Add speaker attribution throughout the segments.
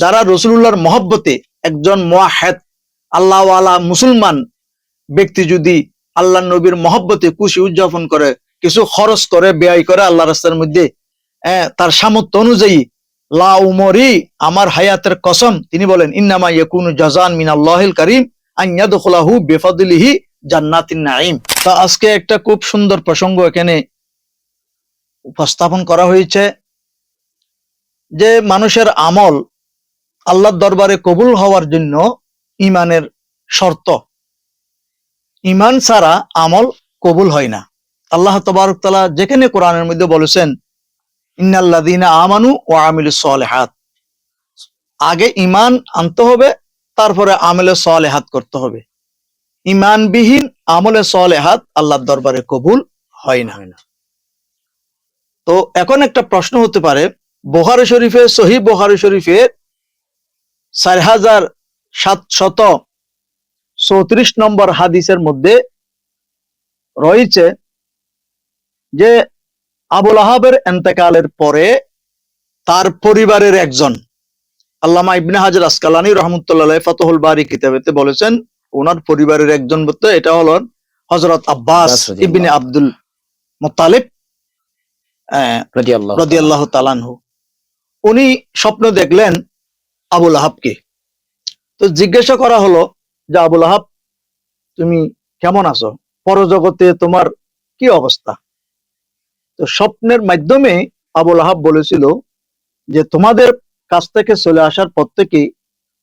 Speaker 1: যারা রসুল্লাহর মহব্বতে একজন মোয়াহেদ আল্লাহওয়ালা মুসলমান ব্যক্তি যদি আল্লাহ নবীর মহব্বতে খুশি উদযাপন করে, কিছু খরচ করে, ব্যয় করে আল্লাহ রাস্তার মধ্যে তার সামর্থ্য অনুযায়ী, লা উমরি, আমার হায়াতের কসম, তিনি বলেন, ইন্নামা ইয়াকুনু জাজান মিন আল্লাহিল করিম আইয়াদখুলাহু বিফাদলিহি জান্নাতিন নাঈম। তা আজকে একটা খুব সুন্দর প্রসঙ্গ এখানে উপস্থাপন করা হয়েছে, যে মানুষের আমল আল্লাহর দরবারে কবুল হওয়ার জন্য ইমানের শর্ত। ইমান ছাড়া আমল কবুল হয় না। আল্লাহ তবারক তাআলা যেখানে কোরআনের মধ্যে বলেছেন, ইন্নাল্লাযীনা আমানু ওয়া আমিলুস সালিহাত। আগে ইমান আনতে হবে, তারপরে আমলে সালেহাত করতে হবে। ইমানবিহীন আমলে সালেহাত আল্লাহর দরবারে কবুল হয় না। তো এখন একটা প্রশ্ন হতে পারে বোহারি শরীফে সহি বোহারি শরীফের চার হাজার সাতশত চৌত্রিশ নম্বর হাদিসের মধ্যে রয়েছে যে আবুল আহাবের এন্তেকালের পরে তার পরিবারের একজন আল্লামা ইবনে হাজার আসকালানি রহমতুল্লাহ ফাতহুল বারি কিতাবেতে বলেছেন ওনার পরিবারের একজন বলতে এটা হলো হজরত আব্বাস ইবনে আব্দুল মোতালিব
Speaker 2: রাদিয়াল্লাহু
Speaker 1: তালানহু উনি স্বপ্ন দেখলেন আবুল আহাবকে তো জিজ্ঞাসা করা হলো যে, আবুল আহাব, তুমি কেমন আছো? পরজগতে তোমার কি অবস্থা? তো স্বপ্নের মাধ্যমে আবুল আহাব বলেছিল যে, তোমাদের কাছ থেকে চলে আসার পর থেকে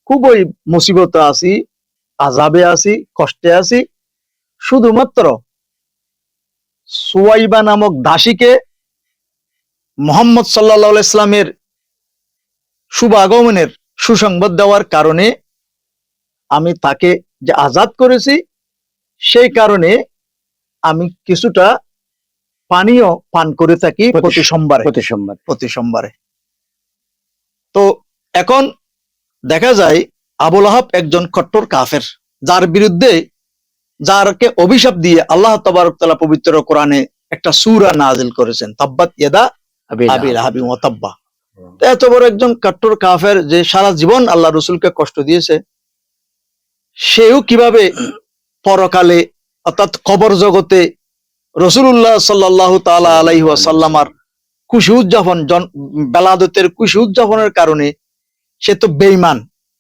Speaker 1: খুবই মুসিবতে আছি আজাবে আছি, কষ্টে আছি। শুধুমাত্র সুয়াইবা নামক দাসীকে মোহাম্মদ সাল্লাহ ইসলামের শুভ আগমনের সুসংবাদ দেওয়ার কারণে আমি তাকে যে আজাদ করেছি সেই কারণে আমি কিছুটা পানীয় পান করে থাকি
Speaker 2: প্রতি-
Speaker 1: সোমবারে।
Speaker 2: প্রতি সোমবার।
Speaker 1: প্রতি সোমবারে। তো এখন দেখা যায় আবুল আহাব একজন কট্টর কাফের যার বিরুদ্ধে যারকে অভিশাপ দিয়ে আল্লাহ তবারক পবিত্র কোরআনে একটা সূরা নাজিল করেছেন তাব্বাত ইয়াদা
Speaker 2: আবিল
Speaker 1: আবিল হাবি মোতাব্বা এত বড় একজন কাট্টর কাফের যে সারা জীবন আল্লাহ রসুলকে কষ্ট দিয়েছে সেও কীভাবে পরকালে অর্থাৎ কবর জগতে রসুল্লাহ সাল্লাহ তালা আলাইহি ওয়াসাল্লামার খুশি উদযাপন বেলাদতের খুশি উদযাপনের কারণে সে তো বেইমান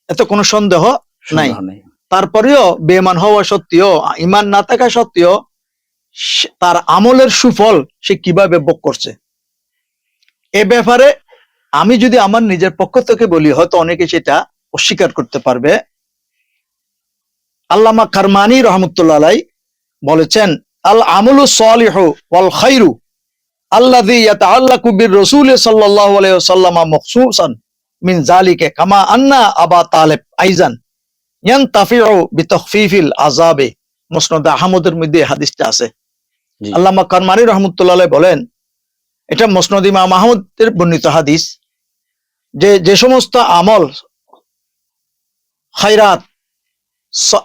Speaker 1: এত কোনো সন্দেহ নাই। তারপরেও বেমান হওয়া সত্ত্বেও ইমান না থাকা সত্ত্বেও তার আমলের সুফল সে কীভাবে ভোগ করছে। এ ব্যাপারে আমি যদি আমার নিজের পক্ষ থেকে বলি হয়তো অনেকে সেটা অস্বীকার করতে পারবে। আল্লামা কারমানি রহমতুল্লাহ বলেছেন আল আমলু সালিহ ওয়াল খাইরু আল্লাযী ইয়াতাআল্লাকু বির রাসূল সাল্লাল্লাহু আলাইহি ওয়াসাল্লাম মখসুসান মিন কামা আন্না আবা তালেব আইজান ইয়ানতাফিউ বিতাখফিফিল আযাবে। মুসনাদ আহমদের মধ্যে হাদিসটা আছে। আল্লামা কারমানি রহমতুল্লাহ বলেন এটা মুসনাদ ইমাম আহমদের বর্ণিত হাদিস। যে যে সমস্ত আমল খায়রাত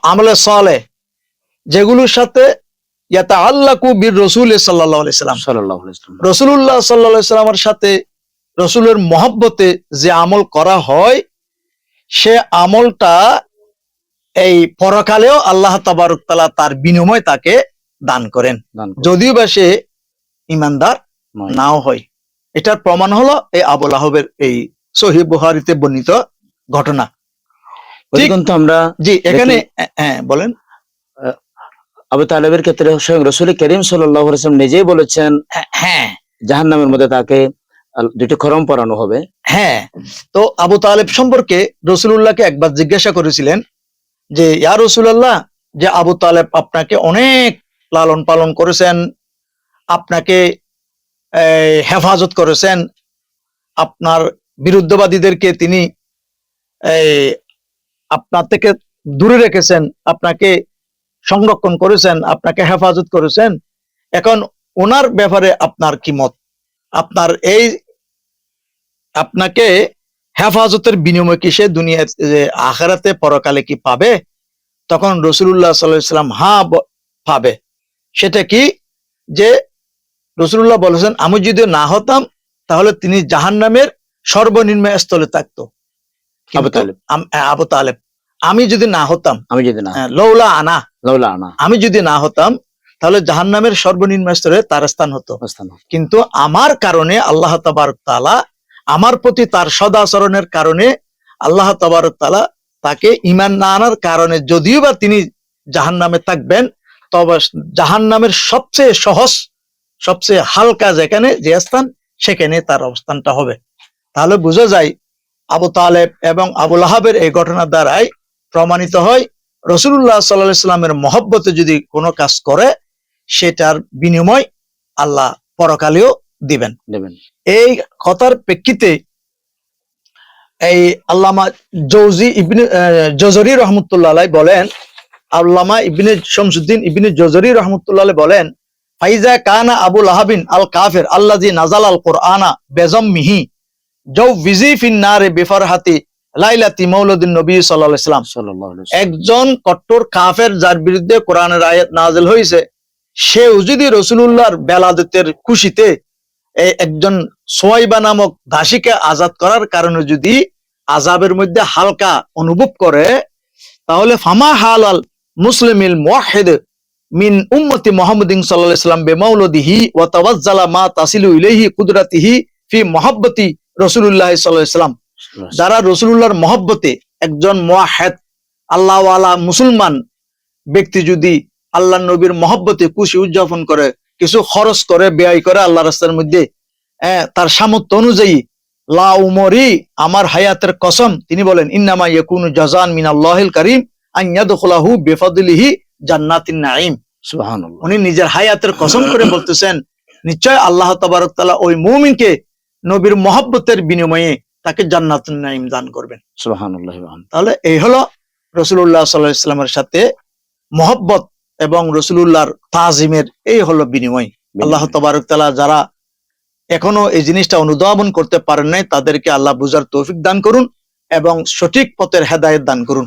Speaker 1: আমলে সালে যেগুলোর সাথে ইয়াতা আল্লাহকু বীর রসুল সাল্লাহ
Speaker 2: ওয়াসাল্লাম
Speaker 1: রসুল্লাহ সাল্লাহ সাল্লামের সাথে রসুলের মহব্বতে যে আমল করা হয় সে আমলটা এই পরকালেও আল্লাহ তাবারক তাআলা তার বিনিময় তাকে দান করেন। যদিও বা সে ইমানদার। নাও হয়। এটার প্রমাণ হলো এই আবুল আহবের এই সহি বুহারিতে বর্ণিত ঘটনা।
Speaker 2: অধিকন তো আমরা
Speaker 1: জি এখানে হ্যাঁ বলেন।
Speaker 2: আবু তালেবের ক্ষেত্রে স্বয়ং রসুল করিম ওয়াসাল্লাম নিজেই বলেছেন
Speaker 1: হ্যাঁ
Speaker 2: জাহান্নামের মধ্যে তাকে দুটি খরম পরানো হবে।
Speaker 1: হ্যাঁ। তো আবু তালেব সম্পর্কে রসুল্লাহকে একবার জিজ্ঞাসা করেছিলেন যে ইয়া রসুল্লাহ যে আবু তালেব আপনাকে অনেক লালন পালন করেছেন আপনাকে হেফাজত করেছেন আপনার বিরুদ্ধবাদীদেরকে তিনি আপনার থেকে দূরে রেখেছেন, আপনাকে সংরক্ষণ করেছেন, আপনাকে হেফাজত করেছেন। এখন ওনার ব্যাপারে আপনার কি মত? আপনার এই, আপনাকে হেফাজতের বিনিময় কি সে দুনিয়া আখারাতে পরকালে কি পাবে? তখন রসুল্লাহ সাল্লাম হ্যাঁ ব- পাবে। সেটা কি? যে রসুল্লাহ বলেছেন, আমি যদি না হতাম, তাহলে তিনি জাহান্নামের সর্বনিম্ন স্থলে থাকতো।
Speaker 2: আবু তালেব।
Speaker 1: আবু তালেব। আমি যদি না হতাম
Speaker 2: আমি যদি না
Speaker 1: লৌলা আনা।
Speaker 2: লাউলা আনা।
Speaker 1: আমি যদি না হতাম তাহলে জাহান্নামের সর্বনিম্ন স্তরে তার স্থান হতো। কিন্তু আমার কারণে আল্লাহ তাবারক তাআলা আমার প্রতি তার সদাচরণের কারণে আল্লাহ তাবারক তাআলা তাকে ইমান না আনার কারণে যদিও বা তিনি জাহান্নামে থাকবেন তবে জাহান্নামের সবচেয়ে সহজ সবচেয়ে হালকা যেখানে যে স্থান সেখানে তার অবস্থানটা হবে। তাহলে বোঝা যায় আবু তালেব এবং আবুল আহাবের এই ঘটনার দ্বারাই প্রমাণিত হয় রসুল্লাহ সাল্লাহ ইসলামের মহব্বতে যদি কোনো কাজ করে সেটার বিনিময় আল্লাহ পরকালেও দিবেন।
Speaker 2: দেবেন।
Speaker 1: এই কথার প্রেক্ষিতে এই আল্লামা জৌজি ইবনে জজরি রহমতুল্লাহ বলেন আল্লামা ইবনে শামসুদ্দিন ইবনে জজরি রহমতুল্লাহ বলেন ফাইজা কানা আবুল আহাবিন আল কাফের আল্লাজি নাজাল আল কোরআনা বেজম মিহি জৌ লাইলাতি মৌলুদ্দিন নবী সাল্লাহ ইসলাম। একজন কট্টর কাফের যার বিরুদ্ধে কোরআনের আয়াত নাজিল হয়েছে সেও যদি রসুলুল্লাহর বেলাদতের খুশিতে একজন সোয়াইবা নামক দাসীকে আজাদ করার কারণে যদি আজাবের মধ্যে হালকা অনুভব করে তাহলে ফামা হালাল মুসলিমিল মুওয়াহিদ মিন উম্মতি মুহাম্মাদিন সাল্লাল্লাহু আলাইহি সাল্লাম বিমাউলিহি ওয়া তাওয়াজ্জালা মা তাসিলু ইলাইহি কুদরাতিহি ফি মুহাব্বতি আলাইহি সাল্লাম যারা রসুল্লাহর মহব্বতে একজন মোয়াহেদ আল্লাহওয়ালা মুসলমান ব্যক্তি যদি আল্লাহ নবীর মহব্বতে খুশি উদযাপন করে কিছু খরচ করে ব্যয় করে আল্লাহ রাস্তার মধ্যে তার সামর্থ্য অনুযায়ী লা উমরি আমার হায়াতের কসম তিনি বলেন ইন্নামা ইয়াকুনু জাজান মিন আল্লাহিল করিম আন ইয়াদখুলাহু বিফাদলিহি জান্নাতিন নাঈম।
Speaker 2: সুবহানাল্লাহ।
Speaker 1: উনি নিজের হায়াতের কসম করে বলতেছেন নিশ্চয় আল্লাহ তাবারক তাআলা ওই মুমিনকে নবীর মহব্বতের বিনিময়ে তাকে জান্নাত নাঈম দান করবেন। তাহলে এই হলো রসুল্লাহ সাল্লাহ ইসলামের সাথে মহব্বত এবং রসুল্লাহর তাজিমের এই হলো বিনিময়। আল্লাহ তবারক তাআলা যারা এখনও এই জিনিসটা অনুধাবন করতে পারেন নাই তাদেরকে আল্লাহ বুঝার তৌফিক দান করুন এবং সঠিক পথের হেদায়েত দান করুন।